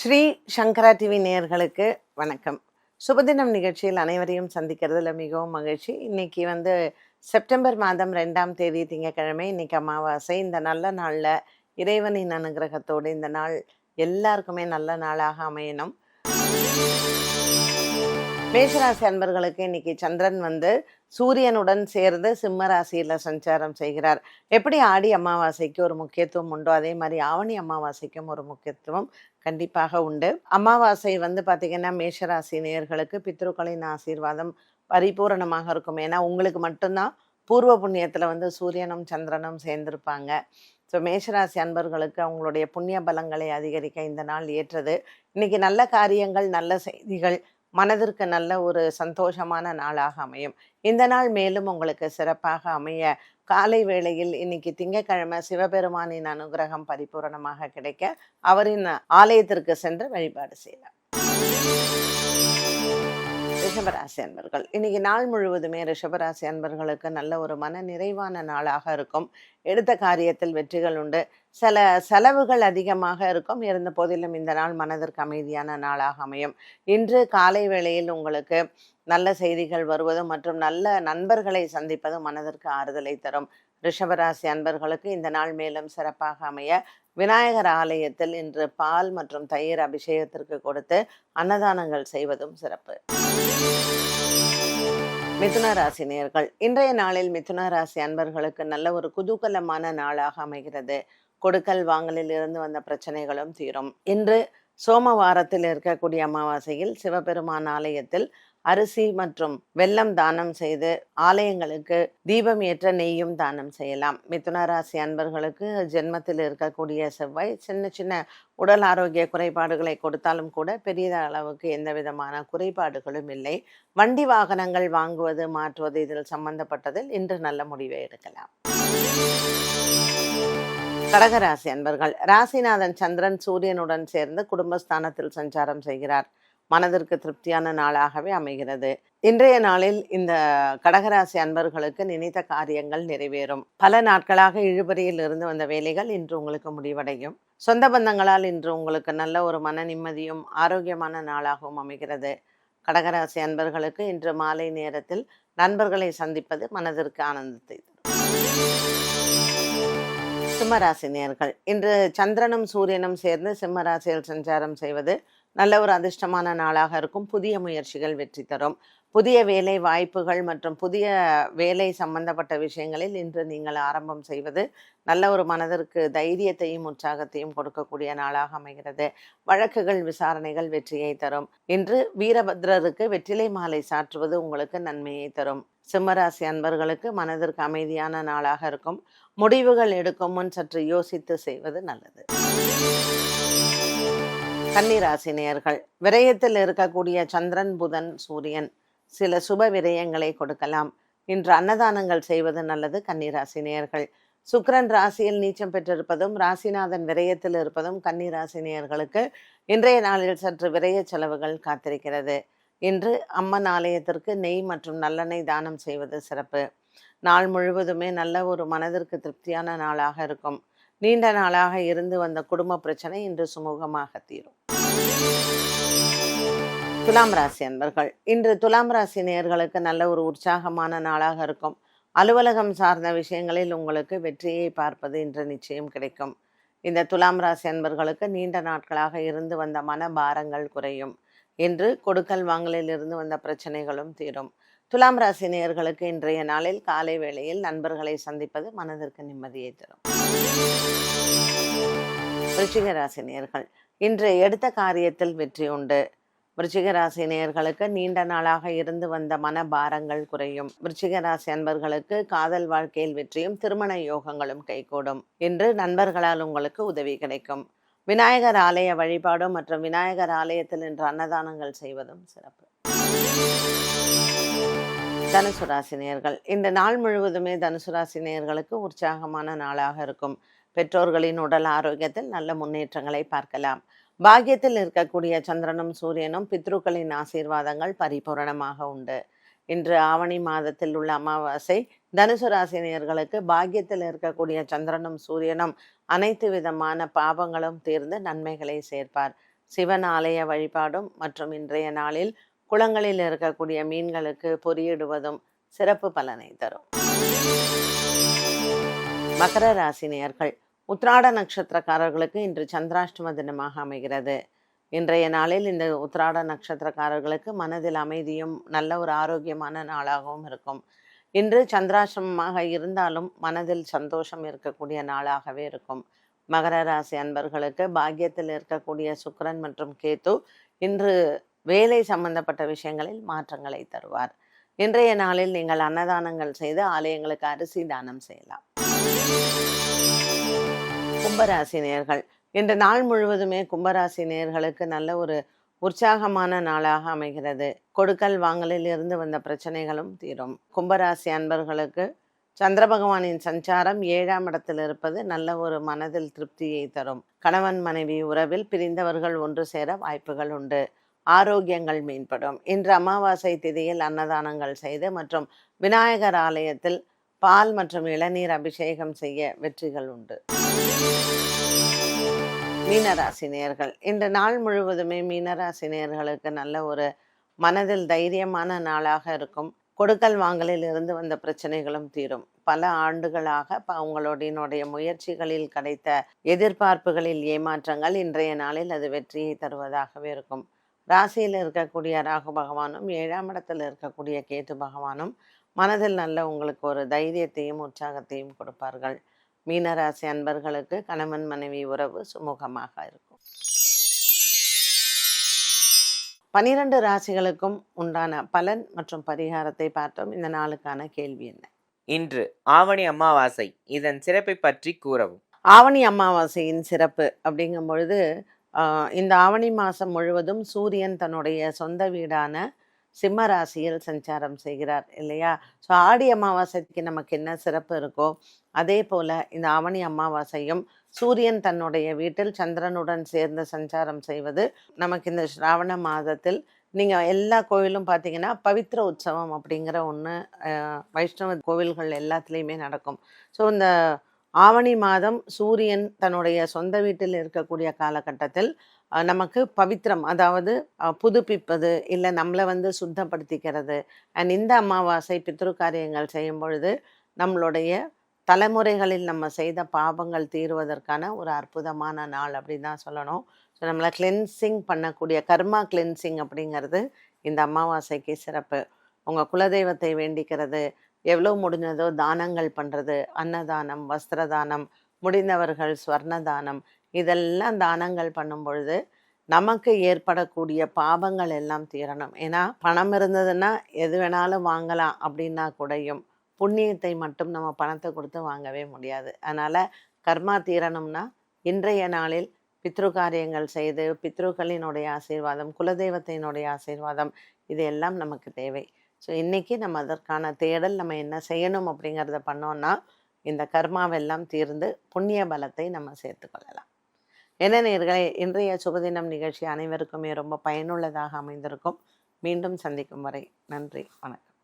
ஸ்ரீ சங்கரா TV நேயர்களுக்கு வணக்கம். சுபதினம் நிகழ்ச்சியில் அனைவரையும் சந்திக்கிறதுல மிகவும் மகிழ்ச்சி. இன்னைக்கு வந்து செப்டம்பர் மாதம் ரெண்டாம் தேதி திங்கக்கிழமை இன்னைக்கு அமாவாசை. இந்த நல்ல நாளில் இறைவனின் அனுகிரகத்தோடு இந்த நாள் எல்லாருக்குமே நல்ல நாளாக அமையணும். மேஷராசி அன்பர்களுக்கு இன்னைக்கு சந்திரன் வந்து சூரியனுடன் சேர்ந்து சிம்ம ராசியில சஞ்சாரம் செய்கிறார். எப்படி ஆடி அமாவாசைக்கு ஒரு முக்கியத்துவம் உண்டோ அதே மாதிரி ஆவணி அமாவாசைக்கும் ஒரு முக்கியத்துவம் கண்டிப்பாக உண்டு. அமாவாசை வந்து பார்த்தீங்கன்னா மேஷராசி நேயர்களுக்கு பித்ருக்களின் ஆசீர்வாதம் பரிபூரணமாக இருக்கும். ஏன்னா உங்களுக்கு மட்டும்தான் பூர்வ புண்ணியத்தில் வந்து சூரியனும் சந்திரனும் சேர்ந்திருப்பாங்க. ஸோ மேஷராசி அன்பர்களுக்கு அவங்களுடைய புண்ணிய பலங்களை அதிகரிக்க இந்த நாள் ஏற்றது. இன்னைக்கு நல்ல காரியங்கள் நல்ல செய்திகள் மனதிற்கு நல்ல ஒரு சந்தோஷமான நாளாக அமையும். இந்த நாள் மேலும் உங்களுக்கு சிறப்பாக அமைய காலை வேளையில் இன்னைக்கு திங்கட்கிழமை சிவபெருமானின் அனுகிரகம் பரிபூரணமாக கிடைக்க அவரின் ஆலயத்திற்கு சென்று வழிபாடு செய்யலாம். ரிஷபராசி அன்பர்கள். இன்னைக்கு நாள் முழுவதுமே ரிஷபராசி அன்பர்களுக்கு நல்ல ஒரு மன நிறைவான நாளாக இருக்கும். எடுத்த காரியத்தில் வெற்றிகள் உண்டு. சில செலவுகள் அதிகமாக இருக்கும். இருந்த போதிலும் இந்த நாள் மனதிற்கு அமைதியான நாளாக அமையும். இன்று காலை வேளையில் உங்களுக்கு நல்ல செய்திகள் வருவதும் மற்றும் நல்ல நண்பர்களை சந்திப்பதும் மனதிற்கு ஆறுதலை தரும். ரிஷபராசி அன்பர்களுக்கு இந்த நாள் மேலும் சிறப்பாக அமைய விநாயகர் ஆலயத்தில் இன்று பால் மற்றும் தயிர் அபிஷேகத்திற்கு கொடுத்து அன்னதானங்கள் செய்வதும் சிறப்பு. மிதுன ராசி நேர்கள். இன்றைய நாளில் மிதுன ராசி அன்பர்களுக்கு நல்ல ஒரு குதூகலமான நாளாக அமைகிறது. கொடுக்கல் வாங்கலில் இருந்து வந்த பிரச்சனைகளும் தீரும். இன்று சோமவாரத்தில் இருக்கக்கூடிய அமாவாசையில் சிவபெருமான் ஆலயத்தில் அரிசி மற்றும் வெல்லம் தானம் செய்து ஆலயங்களுக்கு தீபம் ஏற்ற நெய்யும் தானம் செய்யலாம். மிதுன ராசி அன்பர்களுக்கு ஜென்மத்தில் இருக்கக்கூடிய செவ்வாய் சின்ன சின்ன உடல் ஆரோக்கிய குறைபாடுகளை கொடுத்தாலும் கூட பெரிய அளவுக்கு எந்த விதமான குறைபாடுகளும் இல்லை. வண்டி வாகனங்கள் வாங்குவது மாற்றுவது இதில் சம்பந்தப்பட்டதில் இன்று நல்ல முடிவை எடுக்கலாம். கடகராசி அன்பர்கள் ராசிநாதன் சந்திரன் சூரியனுடன் சேர்ந்து குடும்பஸ்தானத்தில் சஞ்சாரம் செய்கிறார். மனதிற்கு திருப்தியான நாளாகவே அமைகிறது. இன்றைய நாளில் இந்த கடகராசி அன்பர்களுக்கு நினைத்த காரியங்கள் நிறைவேறும். பல நாட்களாக இழுபறியில் இருந்து வந்த வேலைகள் இன்று உங்களுக்கு முடிவடையும். சொந்த பந்தங்களால் இன்று உங்களுக்கு நல்ல ஒரு மன நிம்மதியும் ஆரோக்கியமான நாளாகவும் அமைகிறது. கடகராசி அன்பர்களுக்கு இன்று மாலை நேரத்தில் நண்பர்களை சந்திப்பது மனதிற்கு ஆனந்தத்தை சிம்மராசி நேர்கள் இன்று சந்திரனும் சூரியனும் சேர்ந்து சிம்மராசியில் சஞ்சாரம் செய்வது நல்ல ஒரு அதிர்ஷ்டமான நாளாக இருக்கும். புதிய முயற்சிகள் வெற்றி தரும். புதிய வேலை வாய்ப்புகள் மற்றும் புதிய வேலை சம்பந்தப்பட்ட விஷயங்களில் இன்று நீங்கள் ஆரம்பம் செய்வது நல்ல ஒரு மனதிற்கு தைரியத்தையும் உற்சாகத்தையும் கொடுக்கக்கூடிய நாளாக அமைகிறது. வழக்குகள் விசாரணைகள் வெற்றியை தரும். இன்று வீரபத்ரருக்கு வெற்றிலை மாலை சாற்றுவது உங்களுக்கு நன்மையை தரும். சிம்மராசி அன்பர்களுக்கு மனதிற்கு அமைதியான நாளாக இருக்கும். முடிவுகள் எடுக்கும் முன் சற்று யோசித்து செய்வது நல்லது. கன்னிராசி நேர்கள் விரயத்தில் இருக்கக்கூடிய சந்திரன் புதன் சூரியன் சில சுப விரயங்களை கொடுக்கலாம். இன்று அன்னதானங்கள் செய்வது நல்லது கன்னிராசி நேர்கள் சுக்கிரன் ராசியில் நீச்சம் பெற்றிருப்பதும் ராசிநாதன் விரயத்தில் இருப்பதும் கன்னிராசி நேயர்களுக்கு இன்றைய நாளில் சற்று விரய செலவுகள் காத்திருக்கிறது. இன்று அம்மன் ஆலயத்திற்கு நெய் மற்றும் நல்லெண்ணெய் தானம் செய்வது சிறப்பு. நாள் முழுவதுமே நல்ல ஒரு மனதிற்கு திருப்தியான நாளாக இருக்கும். நீண்ட நாளாக இருந்து வந்த குடும்ப பிரச்சனை இன்று சுமூகமாக தீரும். துலாம் ராசி அன்பர்கள் இன்று துலாம் ராசி நேயர்களுக்கு நல்ல ஒரு உற்சாகமான நாளாக இருக்கும். அலுவலகம் சார்ந்த விஷயங்களில் உங்களுக்கு வெற்றியை பார்ப்பது இன்று நிச்சயம் கிடைக்கும். இந்த துலாம் ராசி அன்பர்களுக்கு நீண்ட நாட்களாக இருந்து வந்த மன பாரங்கள் குறையும். இன்று கொடுக்கல் வாங்கலில் இருந்து வந்த பிரச்சனைகளும் தீரும். துலாம் ராசி நேயர்களுக்கு இன்றைய நாளில் காலை வேளையில் நண்பர்களை சந்திப்பது மனதிற்கு நிம்மதியை தரும். விருச்சிக இன்று எடுத்த காரியத்தில் வெற்றி உண்டு. விருச்சிகராசி நேயர்களுக்கு நீண்ட நாளாக இருந்து வந்த மன பாரங்கள் குறையும். விருச்சிகராசி அன்பர்களுக்கு காதல் வாழ்க்கையில் வெற்றியும் திருமண யோகங்களும் கைகூடும். இன்று நண்பர்களால் உங்களுக்கு உதவி கிடைக்கும். விநாயகர் ஆலய வழிபாடும் மற்றும் விநாயகர் ஆலயத்தில் இன்று அன்னதானங்கள் செய்வதும் சிறப்பு. தனுசு ராசி நேயர்கள் இந்த நாள் முழுவதுமே தனுசு ராசி நேயர்களுக்கு உற்சாகமான நாளாக இருக்கும். பெற்றோர்களின் உடல் ஆரோக்கியத்தில் நல்ல முன்னேற்றங்களை பார்க்கலாம். பாக்கியத்தில் இருக்கக்கூடிய சந்திரனும் சூரியனும் பித்ருக்களின் ஆசீர்வாதங்கள் பரிபூரணமாக உண்டு. இன்று ஆவணி மாதத்தில் உள்ள அமாவாசை தனுசு ராசினியர்களுக்கு பாக்கியத்தில் இருக்கக்கூடிய சந்திரனும் சூரியனும் அனைத்து விதமான பாவங்களும் தீர்ந்து நன்மைகளை சேர்ப்பார். சிவன் ஆலய வழிபாடும் மற்றும் இன்றைய நாளில் குளங்களில் இருக்கக்கூடிய மீன்களுக்கு பொறியிடுவதும் சிறப்பு பலனை தரும். மகர ராசி உத்ராட நட்சத்திரக்காரர்களுக்கு இன்று சந்திராஷ்டம தினமாக அமைகிறது. இன்றைய நாளில் இந்த உத்ராட நட்சத்திரக்காரர்களுக்கு மனதில் அமைதியும் நல்ல ஒரு ஆரோக்கியமான நாளாகவும் இருக்கும். இன்று சந்திராசிரமமாக இருந்தாலும் மனதில் சந்தோஷம் இருக்கக்கூடிய நாளாகவே இருக்கும். மகர ராசி அன்பர்களுக்கு பாக்கியத்தில் இருக்கக்கூடிய சுக்கரன் மற்றும் கேத்து இன்று வேலை சம்பந்தப்பட்ட விஷயங்களில் மாற்றங்களை தருவார். இன்றைய நாளில் நீங்கள் அன்னதானங்கள் செய்து ஆலயங்களுக்கு அரிசி தானம் செய்யலாம். கும்பராசி நேர்கள். இன்று நாள் முழுவதுமே கும்பராசி நேர்களுக்கு நல்ல ஒரு உற்சாகமான நாளாக அமைகிறது. கொடுக்கல் வாங்கலில் இருந்து வந்த பிரச்சனைகளும் தீரும். கும்பராசி அன்பர்களுக்கு சந்திர பகவானின் சஞ்சாரம் ஏழாம் இடத்தில் இருப்பது நல்ல ஒரு மனதில் திருப்தியை தரும். கணவன் மனைவி உறவில் பிரிந்தவர்கள் ஒன்று சேர வாய்ப்புகள் உண்டு. ஆரோக்கியங்கள் மேம்படும். இன்று அமாவாசை திதியில் அன்னதானங்கள் செய்து மற்றும் விநாயகர் ஆலயத்தில் பால் மற்றும் இளநீர் அபிஷேகம் செய்ய வெற்றிகள் உண்டு. மீனராசி நேர்கள் இன்று நாள் முழுவதுமே மீனராசி நேர்களுக்கு நல்ல ஒரு மனதில் தைரியமான நாளாக இருக்கும். கொடுக்கல் வாங்கலில் இருந்து வந்த பிரச்சனைகளும் தீரும். பல ஆண்டுகளாக உங்களுடைய முயற்சிகளில் கிடைத்த எதிர்பார்ப்புகளில் ஏமாற்றங்கள் இன்றைய நாளில் அது வெற்றியை தருவதாகவே இருக்கும். ராசியில் இருக்கக்கூடிய ராகு பகவானும் ஏழாம் இடத்தில் இருக்கக்கூடிய கேது பகவானும் மனதில் நல்ல உங்களுக்கு ஒரு தைரியத்தையும் உற்சாகத்தையும் கொடுப்பார்கள். மீனராசி அன்பர்களுக்கு கணவன் மனைவி உறவு சுமூகமாக இருக்கும். பனிரெண்டு ராசிகளுக்கும் உண்டான பலன் மற்றும் பரிகாரத்தை பார்த்தோம். இந்த நாளுக்கான கேள்வி என்ன? இன்று ஆவணி அமாவாசை. இதன் சிறப்பை பற்றி கூறவும். ஆவணி அமாவாசையின் சிறப்பு அப்படிங்கும் பொழுது இந்த ஆவணி மாதம் முழுவதும் சூரியன் தன்னுடைய சொந்த வீடான சிம்ம ராசியில் சஞ்சாரம் செய்கிறார் இல்லையா? ஸோ ஆடி அமாவாசைக்கு நமக்கு என்ன சிறப்பு இருக்கோ அதே போல இந்த ஆவணி அமாவாசையும் சூரியன் தன்னுடைய வீட்டில் சந்திரனுடன் சேர்ந்து சஞ்சாரம் செய்வது நமக்கு இந்த ஸ்ராவண மாதத்தில் நீங்கள் எல்லா கோவிலும் பார்த்தீங்கன்னா பவித்ர உற்சவம் அப்படிங்கிற ஒன்று வைஷ்ணவ கோவில்கள் எல்லாத்துலேயுமே நடக்கும். ஸோ இந்த ஆவணி மாதம் சூரியன் தன்னுடைய சொந்த வீட்டில் இருக்கக்கூடிய காலகட்டத்தில் நமக்கு பவித்திரம் அதாவது புதுப்பிப்பது இல்லை நம்மளை வந்து சுத்தப்படுத்திக்கிறது. அண்ட் இந்த அமாவாசை பித்ரு காரியங்கள் செய்யும் பொழுது நம்மளுடைய தலைமுறைகளில் நம்ம செய்த பாவங்கள் தீருவதற்கான ஒரு அற்புதமான நாள் அப்படின்னு தான் சொல்லணும். ஸோ நம்மளை கிளென்சிங் பண்ணக்கூடிய கர்மா கிளென்சிங் அப்படிங்கிறது இந்த அமாவாசைக்கு சிறப்பு. உங்கள் குலதெய்வத்தை வேண்டிக்கிறது எவ்வளோ முடிஞ்சதோ தானங்கள் பண்ணுறது அன்னதானம் வஸ்திரதானம் முடிந்தவர்கள் ஸ்வர்ண தானம் இதெல்லாம் தானங்கள் பண்ணும் பொழுது நமக்கு ஏற்படக்கூடிய பாவங்கள் எல்லாம் தீரணும். ஏன்னா பணம் இருந்ததுன்னா எது வேணாலும் வாங்கலாம் அப்படின்னா கூடயும் புண்ணியத்தை மட்டும் நம்ம பணத்தை கொடுத்து வாங்கவே முடியாது. அதனால் கர்மா தீரணும்னா இன்றைய நாளில் பித்ரு காரியங்கள் செய்து பித்ருக்களினுடைய ஆசீர்வாதம் குலதெய்வத்தினுடைய ஆசீர்வாதம் இது எல்லாம் நமக்கு தேவை. ஸோ இன்றைக்கி நம்ம அதற்கான தேடல் நம்ம என்ன செய்யணும் அப்படிங்கிறத பண்ணோன்னா இந்த கர்மாவெல்லாம் தீர்ந்து புண்ணிய பலத்தை நம்ம சேர்த்துக்கொள்ளலாம் என்ன நேர்களை இன்றைய சுபதினம் நிகழ்ச்சி அனைவருக்குமே ரொம்ப பயனுள்ளதாக அமைந்திருக்கும். மீண்டும் சந்திக்கும் வரை நன்றி வணக்கம்.